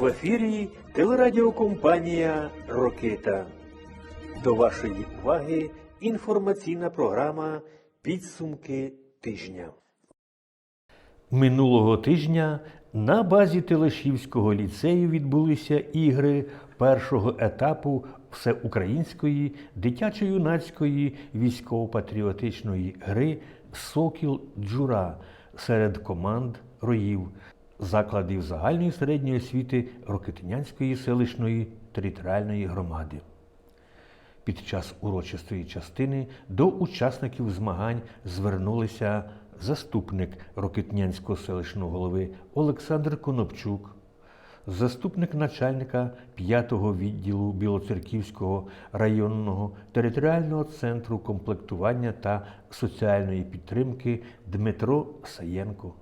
В ефірі телерадіокомпанія Рокита. До вашої уваги інформаційна програма Підсумки тижня. Минулого тижня на базі Телешівського ліцею відбулися ігри першого етапу всеукраїнської дитячо-юнацької військово-патріотичної гри Сокіл Джура серед команд роїв закладів загальної середньої освіти Рокитинянської селищної територіальної громади. Під час урочистої частини до учасників змагань звернулися заступник Рокитнянського селищного голови Олександр Конопчук, заступник начальника 5-го відділу Білоцерківського районного територіального центру комплектування та соціальної підтримки Дмитро Саєнко,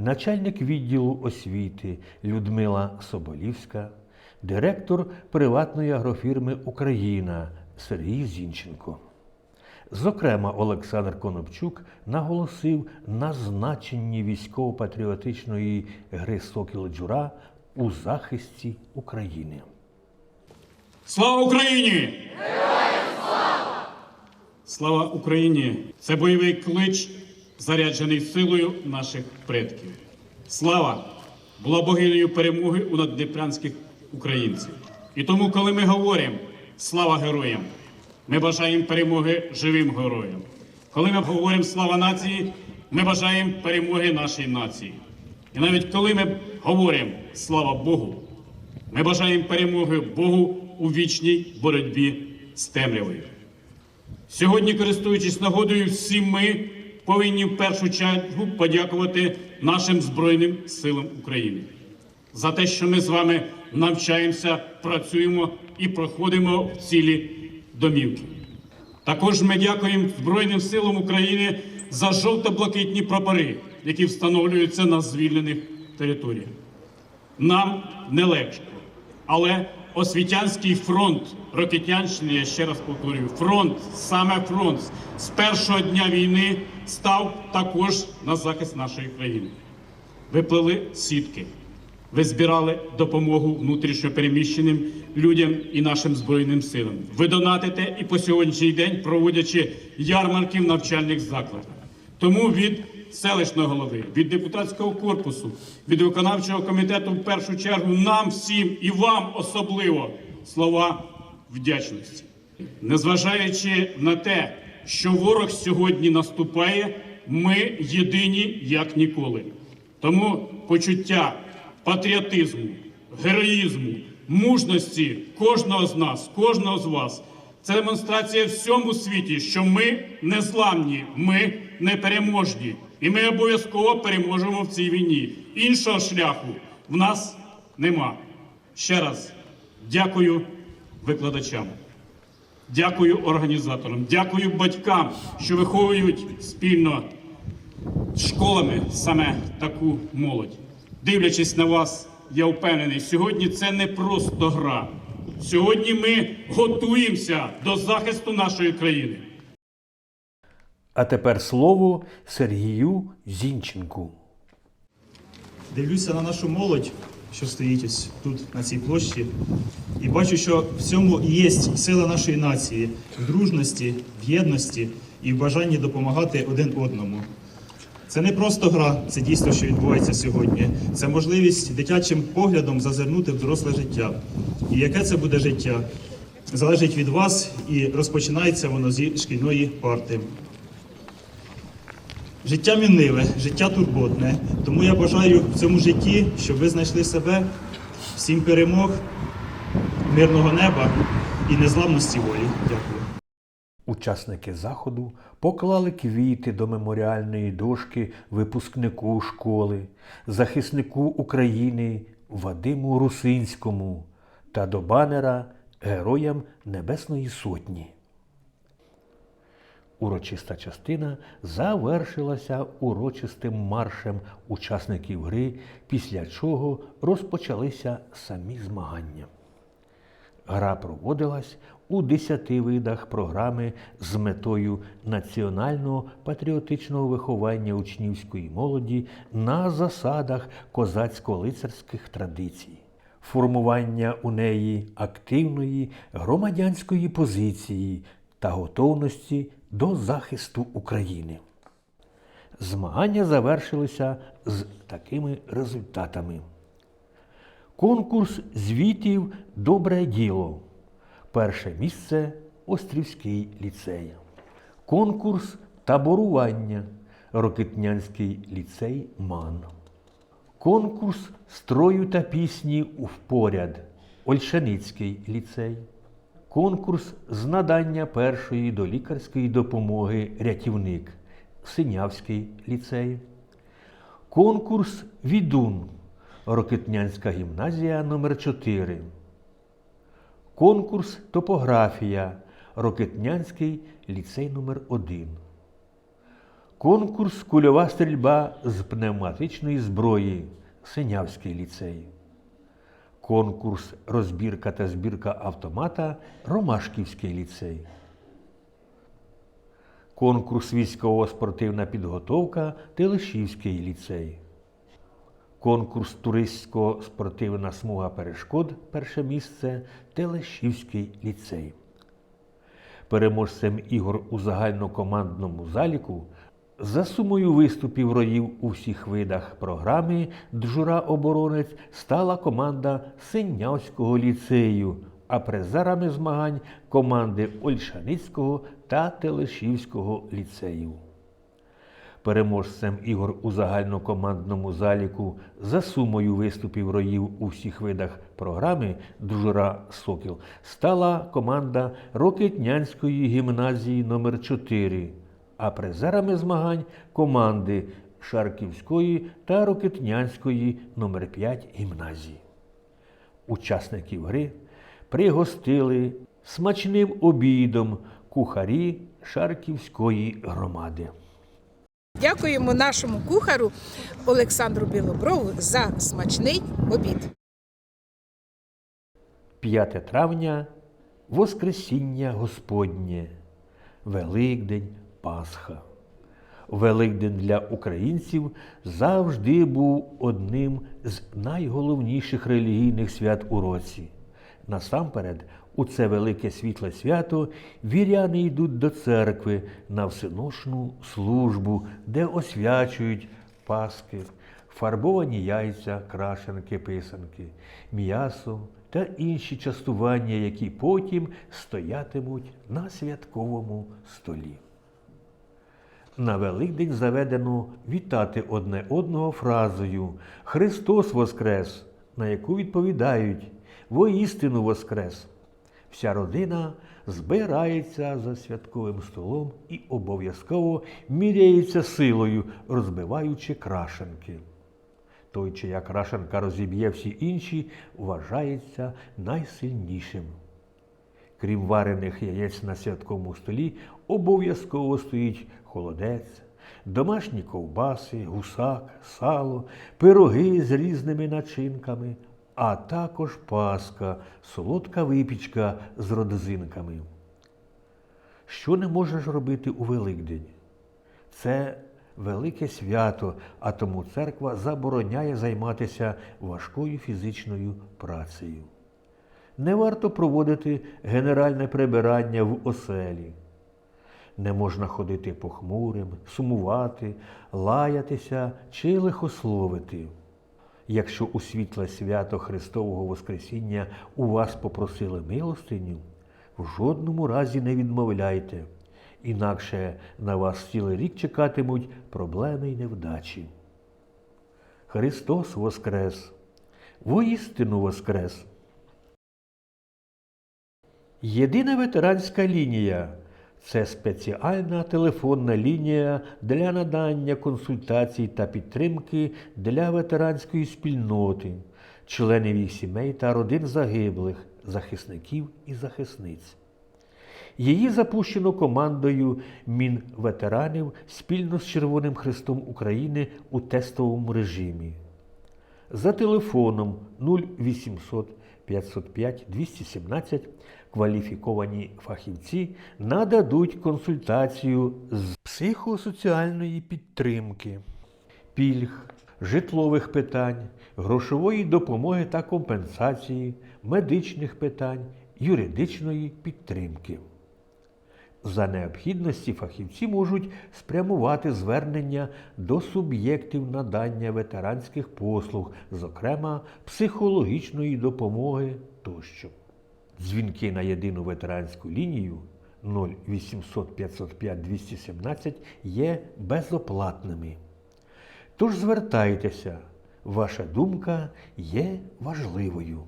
начальник відділу освіти Людмила Соболівська, директор приватної агрофірми Україна Сергій Зінченко. Зокрема, Олександр Конопчук наголосив на значенні військово-патріотичної гри Сокіл Джура у захисті України. Слава Україні! Слава Україні! Це бойовий клич, заряджений силою наших предків. Слава була богинею перемоги у наддніпрянських українців. І тому, коли ми говоримо слава героям, ми бажаємо перемоги живим героям. Коли ми говоримо слава нації, ми бажаємо перемоги нашій нації. І навіть коли ми говоримо слава Богу, ми бажаємо перемоги Богу у вічній боротьбі з темрявою. Сьогодні, користуючись нагодою, всі ми повинні в першу чергу подякувати нашим Збройним силам України за те, що ми з вами навчаємося, працюємо і проходимо в цілі домівки. Також ми дякуємо Збройним силам України за жовто-блакитні прапори, які встановлюються на звільнених територіях. Нам не легко, але освітянський фронт Рокетянщини, я ще раз повторюю, фронт, саме фронт з першого дня війни став також на захист нашої країни. Ви плели сітки, ви збирали допомогу внутрішньопереміщеним людям і нашим збройним силам. Ви донатите і по сьогоднішній день проводячи ярмарки в навчальних закладах. Тому від селищного голови, від депутатського корпусу, від виконавчого комітету в першу чергу нам всім і вам особливо слова вдячності. Незважаючи на те, що ворог сьогодні наступає, ми єдині як ніколи. Тому почуття патріотизму, героїзму, мужності кожного з нас, кожного з вас це демонстрація всьому світі, що ми незламні, ми непереможні, і ми обов'язково переможемо в цій війні. Іншого шляху в нас нема. Ще раз дякую викладачам. Дякую організаторам, дякую батькам, що виховують спільно з школами саме таку молодь. Дивлячись на вас, я впевнений, сьогодні це не просто гра. Сьогодні ми готуємося до захисту нашої країни. А тепер слово Сергію Зінченку. Дивлюся на нашу молодь, що стоїть ось тут, на цій площі, і бачу, що в цьому є сила нашої нації в дружності, в єдності і в бажанні допомагати один одному. Це не просто гра, це дійсно, що відбувається сьогодні. Це можливість дитячим поглядом зазирнути в доросле життя. І яке це буде життя, залежить від вас і розпочинається воно зі шкільної парти. Життя мінливе, життя турботне. Тому я бажаю в цьому житті, щоб ви знайшли себе, всім перемог, мирного неба і незламності волі. Дякую. Учасники заходу поклали квіти до меморіальної дошки випускнику школи, захиснику України Вадиму Русинському та до банера Героям Небесної Сотні. Урочиста частина завершилася урочистим маршем учасників гри, після чого розпочалися самі змагання. Гра проводилась у десяти видах програми з метою національного патріотичного виховання учнівської молоді на засадах козацько-лицарських традицій. формування у неї активної громадянської позиції та готовності до захисту України. Змагання завершилися з такими результатами. Конкурс звітів Добре діло. Перше місце Острівський ліцей. Конкурс таборування Рокитнянський ліцей МАН. Конкурс строю та пісні впоряд Ольшаницький ліцей. Конкурс з надання першої до лікарської допомоги рятівник Синявський ліцей. Конкурс Відун Рокитнянська гімназія номер 4 Конкурс Топографія Рокитнянський ліцей номер 1 Конкурс Кульова стрільба з пневматичної зброї Синявський ліцей. Конкурс Розбірка та збірка автомата Ромашківський ліцей. Конкурс Військово-спортивна підготовка Телешівський ліцей. Конкурс Туристсько-спортивна смуга перешкод перше місце Телешівський ліцей. Переможцем ігор у загальнокомандному заліку за сумою виступів роїв у всіх видах програми Джура-оборонець стала команда Синявського ліцею, а призерами змагань команди Ольшаницького та Телешівського ліцеїв. Переможцем ігор у загальнокомандному заліку за сумою виступів роїв у всіх видах програми Джура Сокіл стала команда Рокетнянської гімназії номер 4 а призерами змагань команди Шарківської та Рокетнянської номер 5 гімназії. Учасників гри пригостили смачним обідом кухарі Шарківської громади. Дякуємо нашому кухару Олександру Білоброву за смачний обід. 5 травня Воскресіння Господнє, Великдень Пасха. Великдень для українців завжди був одним з найголовніших релігійних свят у році. Насамперед, у це велике світле свято віряни йдуть до церкви на всеношну службу, де освячують паски, фарбовані яйця, крашенки, писанки, м'ясо та інші частування, які потім стоятимуть на святковому столі. На Великдень заведено вітати одне одного фразою Христос Воскрес, на яку відповідають Воістину Воскрес. Вся родина збирається за святковим столом і обов'язково міряється силою, розбиваючи крашенки. Той, чия крашенка розіб'є всі інші, вважається найсильнішим. Крім варених яєць на святковому столі, обов'язково стоїть холодець, домашні ковбаси, гусак, сало, пироги з різними начинками, а також паска, солодка випічка з родзинками. Що не можеш робити у Великдень? Це велике свято, а тому церква забороняє займатися важкою фізичною працею. Не варто проводити генеральне прибирання в оселі. Не можна ходити похмурим, сумувати, лаятися чи лихословити. Якщо у світле свято Христового Воскресіння у вас попросили милостиню, в жодному разі не відмовляйте, інакше на вас цілий рік чекатимуть проблеми й невдачі. Христос Воскрес! Воістину Воскрес! Єдина ветеранська лінія це спеціальна телефонна лінія для надання консультацій та підтримки для ветеранської спільноти, членів їх сімей та родин загиблих, захисників і захисниць. Її запущено командою Мінветеранів спільно з Червоним Хрестом України у тестовому режимі. За телефоном 0800 505 217 кваліфіковані фахівці нададуть консультацію з психосоціальної підтримки, пільг, житлових питань, грошової допомоги та компенсації, медичних питань, юридичної підтримки. За необхідності фахівці можуть спрямувати звернення до суб'єктів надання ветеранських послуг, зокрема психологічної допомоги тощо. Дзвінки на єдину ветеранську лінію 0800 505 217 є безоплатними. Тож звертайтеся, ваша думка є важливою.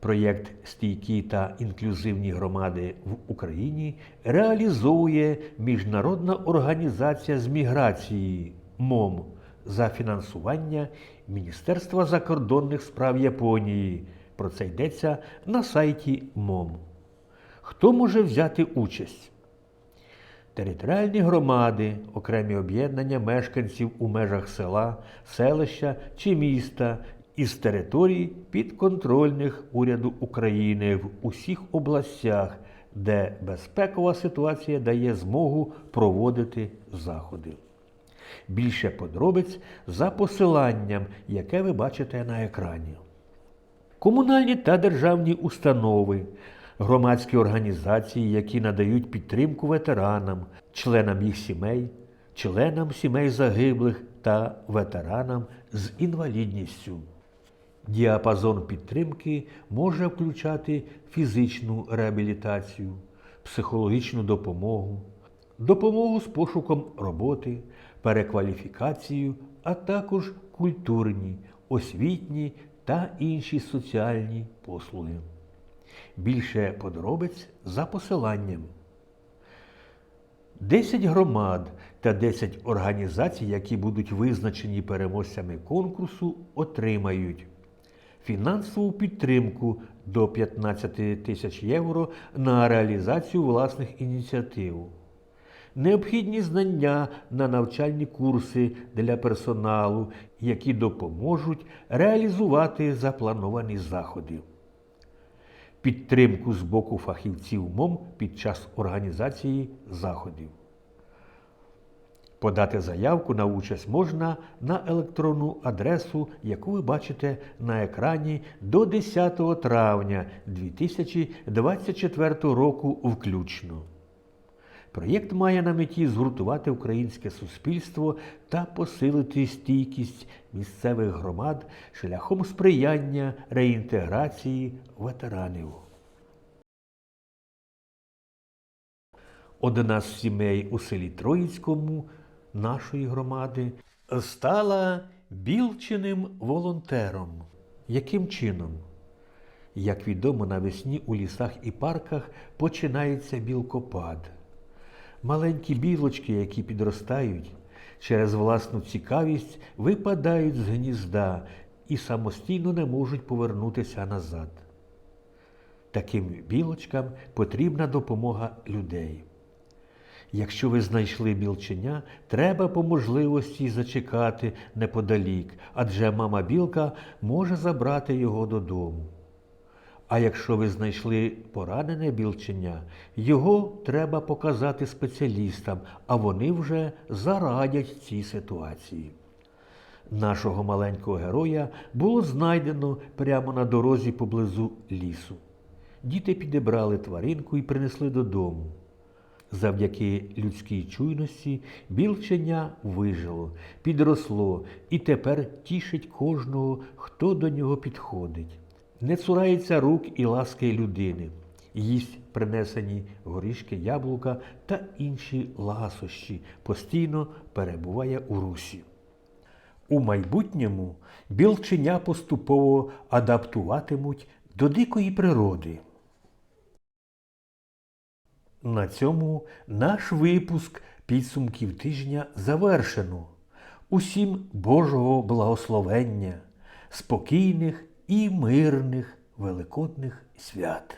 Проєкт Стійкі та інклюзивні громади в Україні реалізовує Міжнародна організація з міграції МОМ за фінансування Міністерства закордонних справ Японії. Про це йдеться на сайті МОМ. Хто може взяти участь? Територіальні громади, окремі об'єднання мешканців у межах села, селища чи міста із територій підконтрольних уряду України в усіх областях, де безпекова ситуація дає змогу проводити заходи. Більше подробиць за посиланням, яке ви бачите на екрані. Комунальні та державні установи, громадські організації, які надають підтримку ветеранам, членам їх сімей, членам сімей загиблих та ветеранам з інвалідністю. Діапазон підтримки може включати фізичну реабілітацію, психологічну допомогу, допомогу з пошуком роботи, перекваліфікацію, а також культурні, освітні та інші соціальні послуги. Більше подробиць за посиланням. 10 громад та 10 організацій, які будуть визначені переможцями конкурсу, отримають фінансову підтримку до 15 тисяч євро на реалізацію власних ініціатив, необхідні знання на навчальні курси для персоналу, які допоможуть реалізувати заплановані заходи. Підтримку з боку фахівців МОМ під час організації заходів. Подати заявку на участь можна на електронну адресу, яку ви бачите на екрані до 10 травня 2024 року включно. Проєкт має на меті згуртувати українське суспільство та посилити стійкість місцевих громад шляхом сприяння реінтеграції ветеранів. Одна з сімей у селі Троїцькому нашої громади стала білчиним волонтером. Яким чином? Як відомо, навесні у лісах і парках починається білкопад. Маленькі білочки, які підростають, через власну цікавість випадають з гнізда і самостійно не можуть повернутися назад. Таким білочкам потрібна допомога людей. Якщо ви знайшли білченя, треба по можливості зачекати неподалік, адже мама білка може забрати його додому. А якщо ви знайшли поранене білченя, його треба показати спеціалістам, а вони вже зарадять цій ситуації. Нашого маленького героя було знайдено прямо на дорозі поблизу лісу. Діти підібрали тваринку і принесли додому. Завдяки людській чуйності білченя вижило, підросло і тепер тішить кожного, хто до нього підходить. Не цурається рук і ласки людини, їсть принесені горішки, яблука та інші ласощі, постійно перебуває у русі. У майбутньому білченя поступово адаптуватимуть до дикої природи. На цьому наш випуск підсумків тижня завершено. Усім Божого благословення, спокійних і мирних великодних свят.